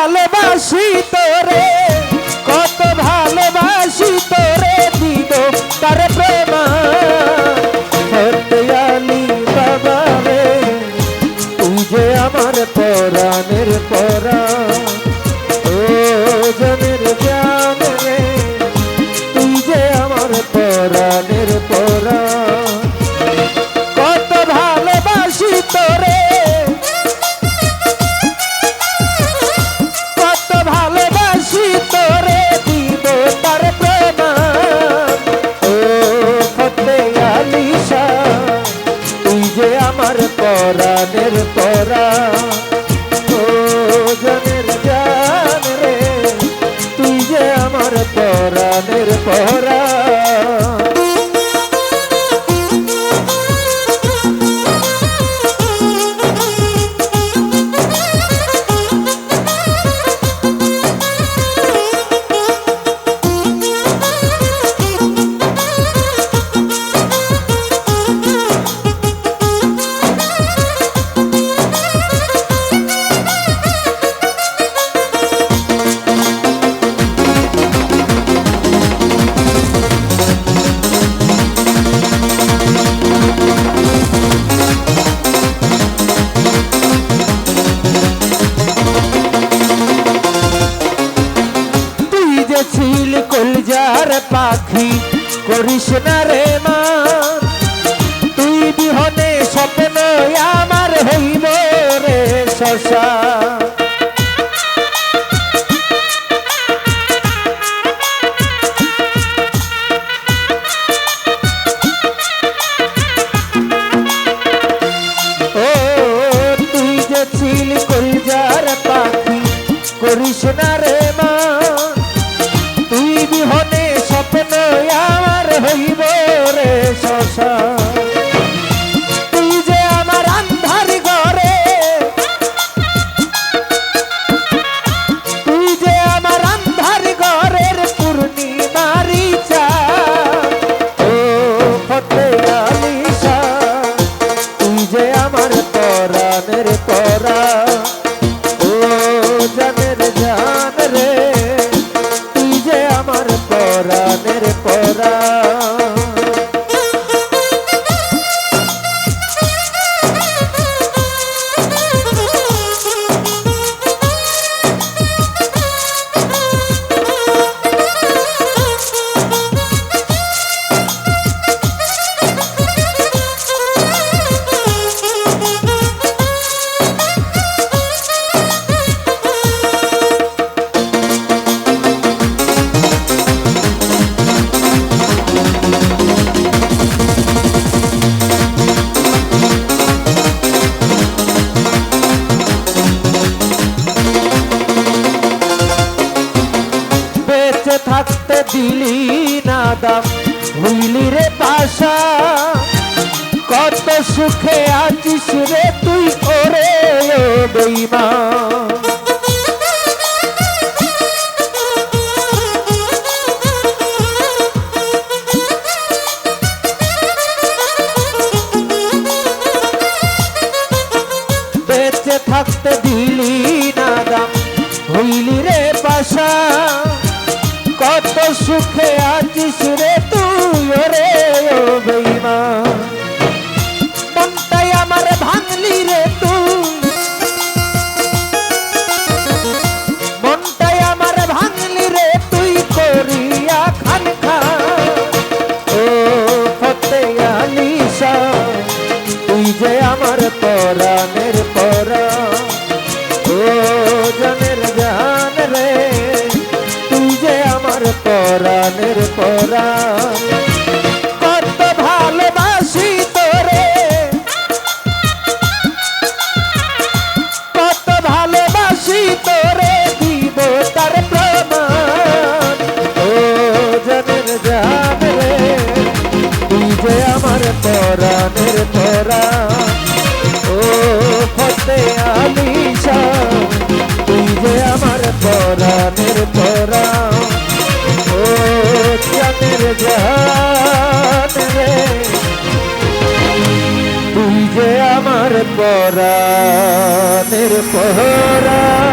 ভালোবাসি তোরে। পরাণের পরা কলজার পাখি করিস না রে মা। তুই বিহনে স্বপ্ন আমার হইব রে শশা। করিস না রে না দাম হইলি রে পাশা। কত সুখে আছিস রে তুই ওরে ও বেইমা। থাকতে দিলি আছিস রে রে, ও বেইমা। মনটাই আমার ভাঙলি রে তুই। আমার ভাঙলি রে তুই করিয়া ও তুই যে আমার পরাণের পরা। পরাণের পরা। কত ভালোবাসি তোরে। কত ভালোবাসি তোরে দিব তার প্রমাণ। ও জনের তুই যে আমার পরাণের পরা। ও ফতে আলিশা, তুই যে আমার পরাণের পরা। ও জান রে। তুই যে আমার পরাণের পরা